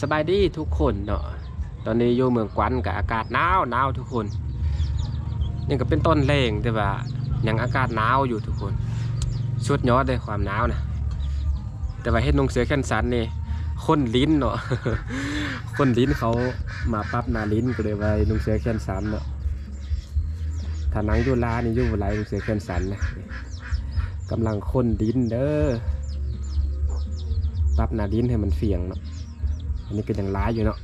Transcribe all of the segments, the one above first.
สบายดีทุกคนเนาะ ตอนนี้อยู่เมืองกวนกับอากาศหนาวหนาวทุกคน นี่ก็เป็นต้นแรงแต่ว่ายังอากาศหนาวอยู่ทุกคนชุดยอดเลยความหนาวนะ แต่ว่าเฮ็ดนงเสือแคนสันนี่คนลิ้นเนาะ คนลิ้นเขามาปรับนาลิ้นก็เลยว่านุงเสือแคนสันเนาะถ้านังอยูลานี่อยูบไหนุงเสือแคนสันนะกำลังคนลิ้นเด้อปรับนาลิ้นให้มันเฟียงเนาะ อันนี้ก็ยังร้ายอยู่เนาะ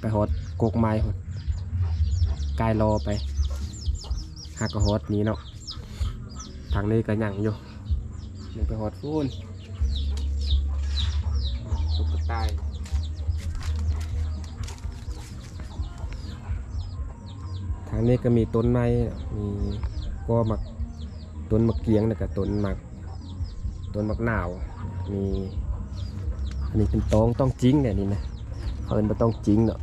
ไปฮอดกกไม้พุ่นกายรอไปหากระฮอดนี้เนาะทางนี้ก็ยังอยู่ยังไปฮอดฟูนตุกตายทางนี้ก็มีต้นไม้มีก็หมักต้นมะเกียงแล้วก็ต้นหมักต้นมะนาวมีอันนี้เป็นตองต้องจริงเนี่ยนี่นะ เพิ่นมาต้องจริงเนาะ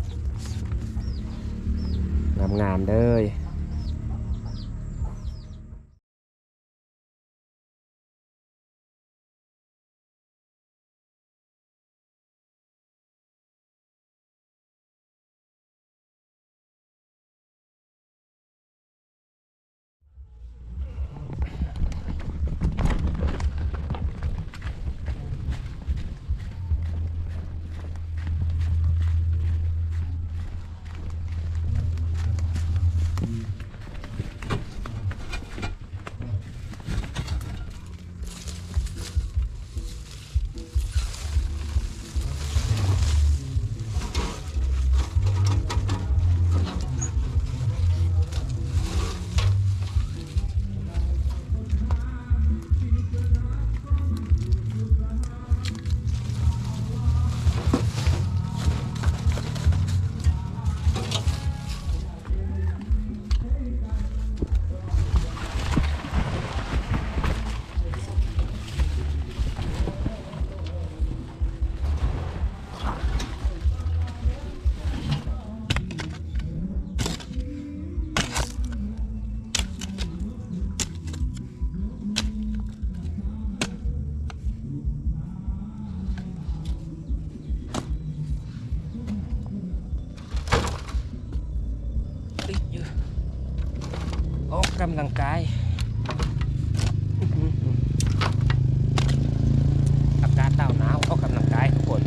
งามๆเลยเอ้ ออกกำลังกายอากาศหนาหนาวออกกำลังกายทุกคน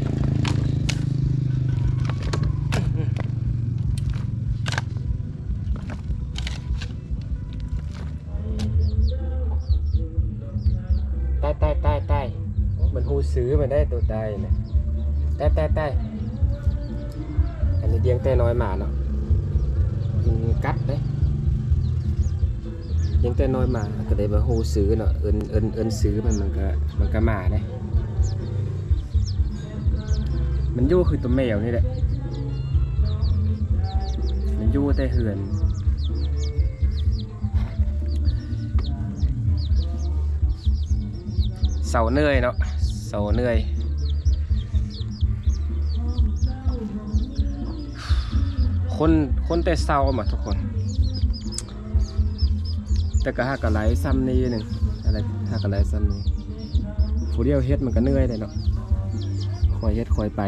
อื้อหือใต้ใต้ใต้ใต้มันหูซื้อมันได้ตัวใต้นะใต้ใต้ใต้อันนี้เดียงแต่น้อยหมาเนาะมันกัดเด้ยั ยังแต่น้อยมาก็ได้มาฮู้ซื้อเนาะเอิ้นเอิ้นเอิ้นซื้อมันมันก็มันก็มาเด้มันยู่คือตัวแมวนี่แหละ มันยู่แต่เหือน เสาเหนื่อยเนาะ เสาเหนื่อยคนคนแต่เศร้ามาทุกคน แต่ก็หากระไหลซ้ำนี้หนึ่งอะไรหากระไหลซ้ำนี้ผู้เดียวเฮ็ดมันก็เหนื่อยเลยเนาะคอยเฮ็ดคอยไป